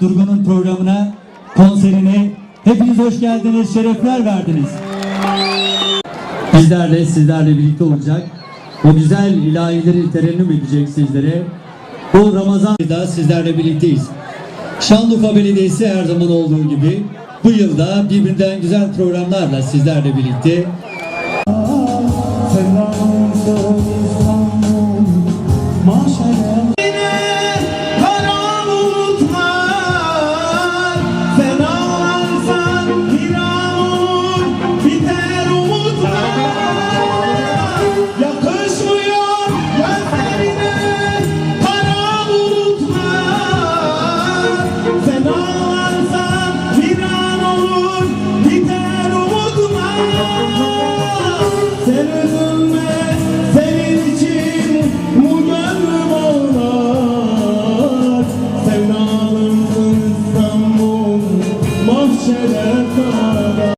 Durgun'un programına, konserine hepiniz hoş geldiniz, şerefler verdiniz. Bizlerle, sizlerle birlikte olacak. O güzel ilahileri terennüm edecek sizlere. Bu Ramazan'da sizlerle birlikteyiz. Şanlıurfa Belediyesi her zaman olduğu gibi bu yılda birbirinden güzel programlarla sizlerle birlikte. should have thought